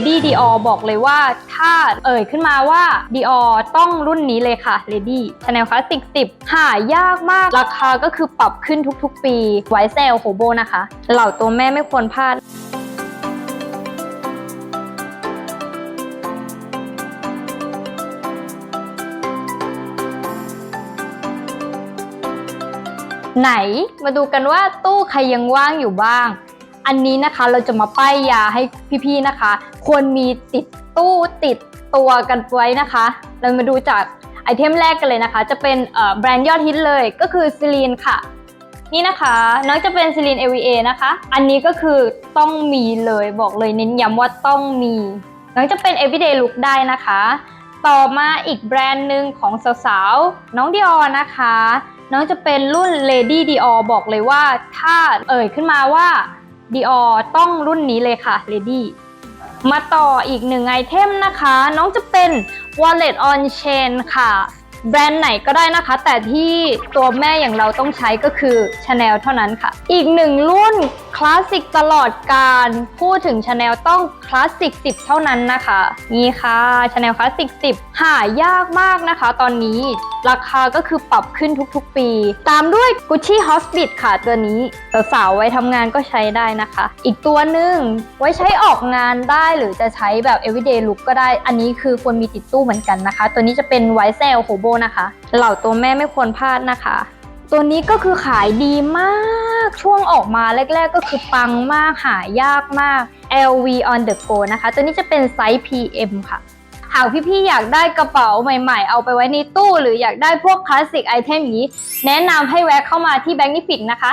Lady Dior บอกเลยว่าถ้าเอ่ยขึ้นมาว่า Dior ต้องรุ่นนี้เลยค่ะ Lady Chanel Classic 10 หายากมากราคาก็คือปรับขึ้นทุกๆ ปี ไวเซลโฮโบนะคะ เหล่าตัวแม่ไม่ควรพลาดไหนมาดูกันว่าตู้ใครยังว่างอยู่บ้าง อันนี้นะคะเราจะมาป้ายยาให้พี่ๆนะคะ ควรมีติดตู้ติดตัวกันไว้นะคะ เรามาดูจากไอเทมแรกกันเลยนะคะ จะเป็นแบรนด์ยอดฮิตเลยก็คือซิลีนค่ะ นี่นะคะน้องจะเป็นซิลีน AVA นะคะ อันนี้ก็คือต้องมีเลยบอกเลยเน้นย้ำว่าต้องมีน้องจะเป็น everyday look ได้นะคะต่อมาอีกแบรนด์หนึ่งของสาวๆ น้อง Dior นะคะ น้องจะเป็นรุ่น Lady Dior บอกเลยว่า ถ้าเอ่ยขึ้นมาว่า ดีออต้องรุ่นนี้เลยค่ะเลดี้มาต่ออีกหนึ่งไอเทมนะคะ น้องจะเป็น Wallet on Chain ค่ะ แบรนด์ไหนก็ได้นะคะ แต่ที่ตัวแม่อย่างเราต้องใช้ก็คือ Chanel เท่านั้นค่ะ อีกหนึ่งรุ่นคลาสสิกตลอดการพูดถึง Chanel ต้องคลาสสิก10 เท่านั้นนะคะ นี่ค่ะ Chanel คลาสสิก10 หายากมากนะคะ ตอนนี้ราคาก็คือปรับขึ้นทุกๆปี ตามด้วย Gucci Hospice ค่ะตัวนี้สาวๆไว้ทำงานก็ใช้ได้นะคะ อีกตัวหนึ่งไว้ใช้ออกงานได้หรือจะใช้แบบ everyday look ก็ได้ อันนี้คือควรมีติดตู้เหมือนกันนะคะ ตัวนี้จะเป็น White Cell Hobo นะคะ เหล่าตัวแม่ไม่ควรพลาดนะคะ ตัวนี้ก็คือขายดีมากช่วงออกมาแรก ๆ ก็คือปังมากหายากมาก LV on the go นะคะ ตัวนี้จะเป็นไซส์ PM ค่ะหากพี่ๆอยากได้กระเป๋าใหม่ๆ เอาไปไว้ในตู้ หรืออยากได้พวกคลาสสิกไอเทมอย่างนี้ แนะนำให้แวะเข้ามาที่แบงก์นิฟิกนะคะ